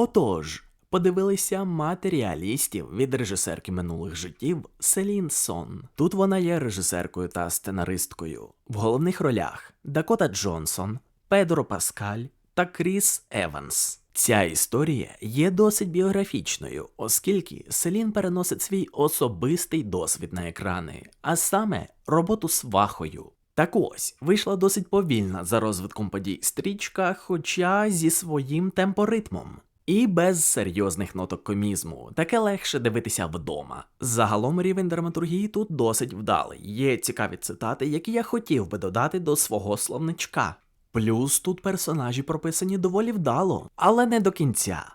Отож, подивилися матеріалістів від режисерки минулих життів Селін Сон. Тут вона є режисеркою та сценаристкою. В головних ролях Дакота Джонсон, Педро Паскаль та Кріс Еванс. Ця історія є досить біографічною, оскільки Селін переносить свій особистий досвід на екрани, а саме роботу з вахою. Так ось вийшла досить повільна за розвитком подій стрічка, хоча зі своїм темпоритмом. І без серйозних ноток комізму, таке легше дивитися вдома. Загалом рівень драматургії тут досить вдалий. Є цікаві цитати, які я хотів би додати до свого словничка. Плюс тут персонажі прописані доволі вдало, але не до кінця.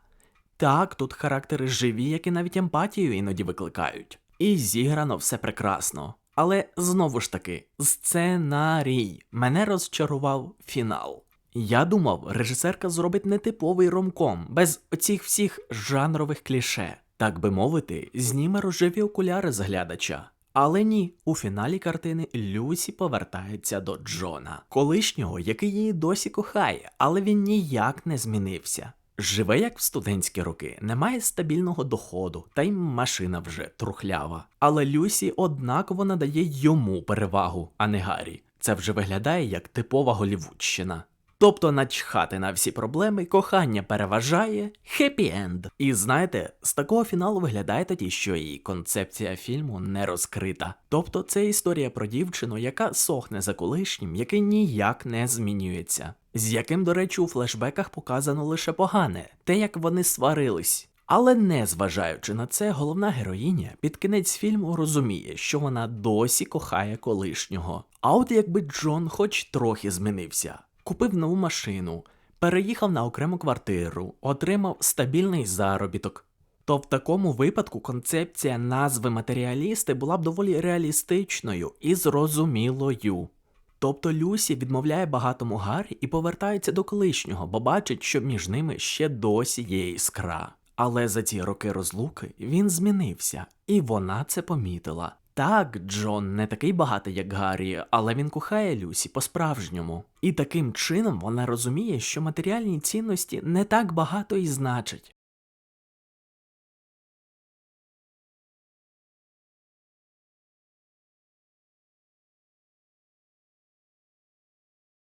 Так, тут характери живі, які навіть емпатію іноді викликають. І зіграно все прекрасно. Але знову ж таки, сценарій мене розчарував фінал. Я думав, режисерка зробить нетиповий ромком, без оцих всіх жанрових кліше, так би мовити, зніме рожеві окуляри з глядача. Але ні, у фіналі картини Люсі повертається до Джона, колишнього, який її досі кохає, але він ніяк не змінився. Живе як в студентські роки, немає стабільного доходу, та й машина вже трухлява. Але Люсі однаково надає йому перевагу, а не Гаррі. Це вже виглядає як типова голівудщина. Тобто начхати на всі проблеми, кохання переважає, хеппі-енд. І знаєте, з такого фіналу виглядає тоді, що і концепція фільму не розкрита. Тобто це історія про дівчину, яка сохне за колишнім, який ніяк не змінюється, з яким, до речі, у флешбеках показано лише погане, те, як вони сварились. Але не зважаючи на це, головна героїня під кінець фільму розуміє, що вона досі кохає колишнього. А от якби Джон хоч трохи змінився, купив нову машину, переїхав на окрему квартиру, отримав стабільний заробіток. То в такому випадку концепція назви матеріалісти була б доволі реалістичною і зрозумілою. Тобто Люсі відмовляє багатому Гаррі і повертається до колишнього, бо бачить, що між ними ще досі є іскра. Але за ці роки розлуки він змінився, і вона це помітила. Так, Джон не такий багатий, як Гаррі, але він кохає Люсі по-справжньому. І таким чином вона розуміє, що матеріальні цінності не так багато і значать.